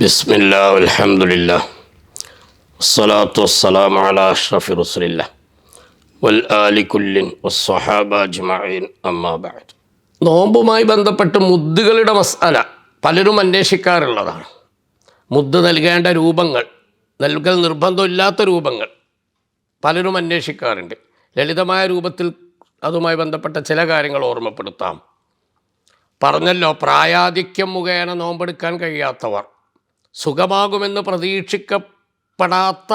بسم الله والحمد لله والصلاة والسلام على أشرف رسل الله والآل كل والصحابة أجمعين أما بعد നോമ്പുമായി ബന്ധപ്പെട്ട് മുദ്ദുകളുടെ മസാല പലരും അന്വേഷിക്കാറുള്ളതാണ് മുദ്ദ് നൽകേണ്ട രൂപങ്ങൾ നൽകൽ നിർബന്ധമില്ലാത്ത രൂപങ്ങൾ പലരും അന്വേഷിക്കാറുണ്ട് ലളിതമായ രൂപത്തിൽ അതുമായി ബന്ധപ്പെട്ട ചില കാര്യങ്ങൾ ഓർമ്മപ്പെടുത്താം പറഞ്ഞല്ലോ പ്രായാധിക്യം മുഖേന നോമ്പെടുക്കാൻ കഴിയാത്തവർ സുഖമാകുമെന്ന് പ്രതീക്ഷിക്കപ്പെടാത്ത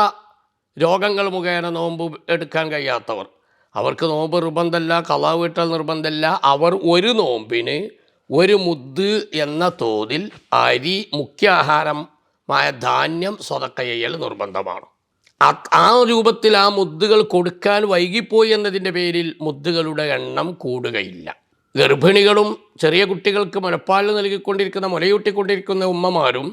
രോഗങ്ങൾ മുഖേന നോമ്പ് എടുക്കാൻ കഴിയാത്തവർ. അവർക്ക് നോമ്പ് നിർബന്ധമല്ല കള വീട്ടൽ നിർബന്ധമല്ല അവർ ഒരു നോമ്പിന് ഒരു മുദ് എന്ന തോതിൽ അരി മുഖ്യാഹാരമായ ധാന്യം സ്വതക്ക ചെയ്യൽ നിർബന്ധമാണ്. ആ രൂപത്തിൽ ആ മുദ്ദുകൾ കൊടുക്കാൻ വൈകിപ്പോയി എന്നതിന്റെ പേരിൽ മുദ്ദുകളുടെ എണ്ണം കൂടുകയില്ല. ഗർഭിണികളും ചെറിയ കുട്ടികൾക്ക് മുലപ്പാൽ നൽകിക്കൊണ്ടിരിക്കുന്ന മുലയൂട്ടിക്കൊണ്ടിരിക്കുന്ന ഉമ്മമാരും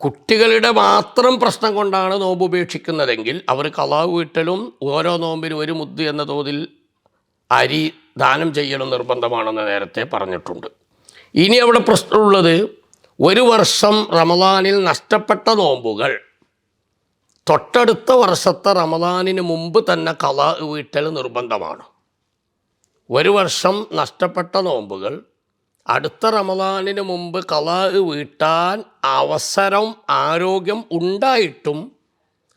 കുട്ടികളുടെ മാത്രം പ്രശ്നം കൊണ്ടാണ് നോമ്പ് ഉപേക്ഷിക്കുന്നതെങ്കിൽ അവർ കളാവ് വീട്ടലും ഓരോ നോമ്പിനും ഒരു മുദ്ദ് എന്ന തോതിൽ അരി ദാനം ചെയ്യണം നിർബന്ധമാണെന്ന് നേരത്തെ പറഞ്ഞിട്ടുണ്ട്. ഇനി അവിടെ പ്രശ്നമുള്ളത് ഒരു വർഷം റമദാനിൽ നഷ്ടപ്പെട്ട നോമ്പുകൾ. തൊട്ടടുത്ത വർഷത്തെ റമദാനിന് മുമ്പ് തന്നെ കലാ വീട്ടൽ നിർബന്ധമാണ്. ഒരു വർഷം നഷ്ടപ്പെട്ട നോമ്പുകൾ അടുത്ത റമദാനിന് മുമ്പ് കലാഹ് വീട്ടാൻ അവസരം ആരോഗ്യം ഉണ്ടായിട്ടും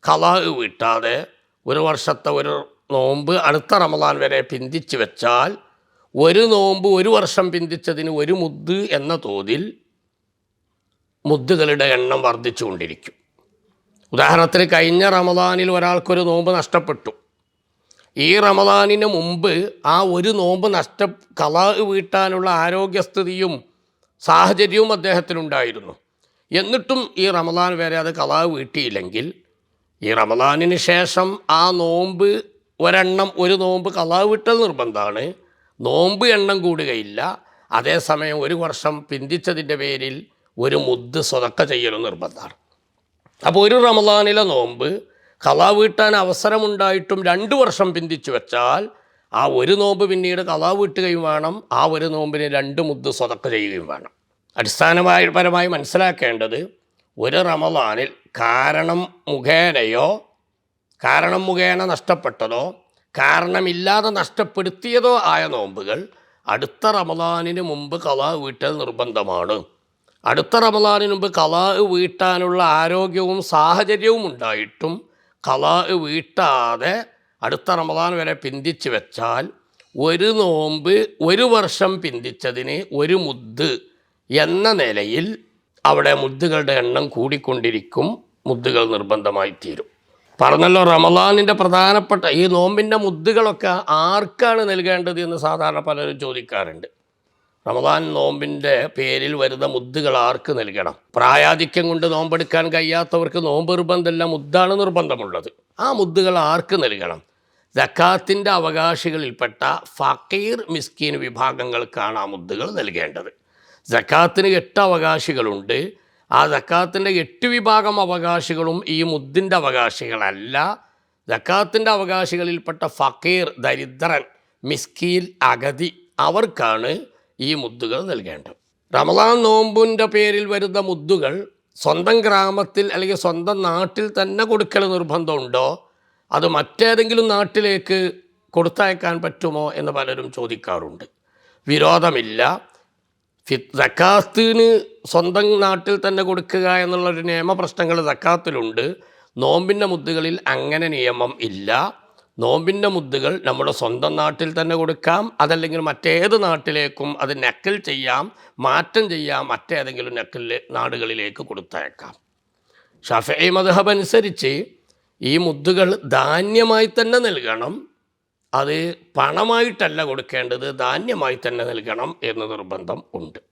കലാഹ് വീട്ടാതെ ഒരു വർഷത്തെ ഒരു നോമ്പ് അടുത്ത റമദാൻ വരെ പിന്തിച്ചു വെച്ചാൽ ഒരു നോമ്പ് ഒരു വർഷം പിന്തിച്ചതിന് ഒരു മുദ്ദ് എന്ന തോതിൽ മുദ്ദുകളുടെ എണ്ണം വർദ്ധിച്ചുകൊണ്ടിരിക്കും. ഉദാഹരണത്തിന് കഴിഞ്ഞ റമദാനിൽ ഒരാൾക്കൊരു നോമ്പ് നഷ്ടപ്പെട്ടു. ഈ റമദാനിന് മുമ്പ് ആ ഒരു നോമ്പ് നഷ്ട കലാ വീട്ടാനുള്ള ആരോഗ്യസ്ഥിതിയും സാഹചര്യവും അദ്ദേഹത്തിനുണ്ടായിരുന്നു. എന്നിട്ടും ഈ റമദാൻ വരെ അത് കലാ വീട്ടിയില്ലെങ്കിൽ ഈ റമദാനിന് ശേഷം ആ നോമ്പ് ഒരെണ്ണം ഒരു നോമ്പ് കലാ വിട്ടൽ നിർബന്ധമാണ്. നോമ്പ് എണ്ണം കൂടുകയില്ല. അതേസമയം ഒരു വർഷം പിന്തിച്ചതിന്റെ പേരിൽ ഒരു മുദ്ദ് സ്വതക്ക ചെയ്യലും നിർബന്ധമാണ്. അപ്പോൾ ഒരു റമദാനിലെ നോമ്പ് കള വീട്ടാൻ അവസരമുണ്ടായിട്ടും രണ്ട് വർഷം പിന്തിച്ചു വെച്ചാൽ ആ ഒരു നോമ്പ് പിന്നീട് കള വീട്ടുകയും വേണം ആ ഒരു നോമ്പിന് രണ്ട് മുദ്ദ് സ്വതക്ക ചെയ്യുകയും വേണം. അടിസ്ഥാനമായ പരമായി മനസ്സിലാക്കേണ്ടത് ഒരു റമദാനിൽ കാരണം മുഖേനയോ കാരണം മുഖേന നഷ്ടപ്പെട്ടതോ കാരണമില്ലാതെ നഷ്ടപ്പെടുത്തിയതോ ആയ നോമ്പുകൾ അടുത്ത റമദാനിന് മുമ്പ് കള വീട്ടൽ നിർബന്ധമാണ്. അടുത്ത റമദാനിന് മുമ്പ് കലാ വീട്ടാനുള്ള ആരോഗ്യവും സാഹചര്യവും ഉണ്ടായിട്ടും കളാ വീട്ടാതെ അടുത്ത റമദാൻ വരെ പിന്തിച്ച് വെച്ചാൽ ഒരു നോമ്പ് ഒരു വർഷം പിന്തിച്ചതിന് ഒരു മുദ്ദ് എന്ന നിലയിൽ അവിടെ മുദ്ദുകളുടെ എണ്ണം കൂടിക്കൊണ്ടിരിക്കും മുദ്ദുകൾ നിർബന്ധമായി തീരും. പറഞ്ഞല്ലോ റമദാനിന്റെ പ്രധാനപ്പെട്ട ഈ നോമ്പിന്റെ മുദ്ദുകളൊക്കെ ആർക്കാണ് നൽകേണ്ടത് എന്ന് സാധാരണ പലരും ചോദിക്കാറുണ്ട്. റമദാൻ നോമ്പിന്റെ പേരിൽ വരുന്ന മുദ്ദുകൾ ആർക്ക് നൽകണം? പ്രായാധിക്യം കൊണ്ട് നോമ്പെടുക്കാൻ കഴിയാത്തവർക്ക് നോമ്പ് നിർബന്ധമല്ല മുദ്ദാണ് നിർബന്ധമുള്ളത്. ആ മുദ്ദുകൾ ആർക്ക് നൽകണം? ജക്കാത്തിന്റെ അവകാശികളിൽപ്പെട്ട ഫക്കീർ മിസ്കീൻ വിഭാഗങ്ങൾക്കാണ് ആ മുദ്ദുകൾ നൽകേണ്ടത്. ജക്കാത്തിന് എട്ട് അവകാശികളുണ്ട്. ആ ജക്കാത്തിന്റെ എട്ട് വിഭാഗം അവകാശികളും ഈ മുദ്ദിന്റെ അവകാശികളല്ല. ജക്കാത്തിന്റെ അവകാശികളിൽപ്പെട്ട ഫക്കീർ ദരിദ്രൻ മിസ്കീൽ അഗതി അവർക്കാണ് ഈ മുദ്ദുകൾ നൽകേണ്ടത്. റമദാൻ നോമ്പിന്റെ പേരിൽ വരുന്ന മുദ്ദുകൾ സ്വന്തം ഗ്രാമത്തിൽ അല്ലെങ്കിൽ സ്വന്തം നാട്ടിൽ തന്നെ കൊടുക്കൽ നിർബന്ധമുണ്ടോ? അത് മറ്റേതെങ്കിലും നാട്ടിലേക്ക് കൊടുത്തയക്കാൻ പറ്റുമോ എന്ന് പലരും ചോദിക്കാറുണ്ട്. വിരോധമില്ല. സക്കാത്തിന് സ്വന്തം നാട്ടിൽ തന്നെ കൊടുക്കുക എന്നുള്ളൊരു നിയമപ്രശ്നങ്ങൾ സക്കാത്തിലുണ്ട്. നോമ്പിന്റെ മുദ്ദുകളിൽ അങ്ങനെ നിയമം ഇല്ല. നോമ്പിന്റെ മുദ്ദുകൾ നമ്മുടെ സ്വന്തം നാട്ടിൽ തന്നെ കൊടുക്കാം അതല്ലെങ്കിൽ മറ്റേത് നാട്ടിലേക്കും അത് നക്കൽ ചെയ്യാം മാറ്റം ചെയ്യാം മറ്റേതെങ്കിലും നക്കൽ നാടുകളിലേക്ക് കൊടുത്തയക്കാം. ഷഫൈ മദ്ഹബ് അനുസരിച്ച് ഈ മുദ്ദുകൾ ധാന്യമായി തന്നെ നൽകണം. അത് പണമായിട്ടല്ല കൊടുക്കേണ്ടത് ധാന്യമായി തന്നെ നൽകണം എന്ന് നിർബന്ധം ഉണ്ട്.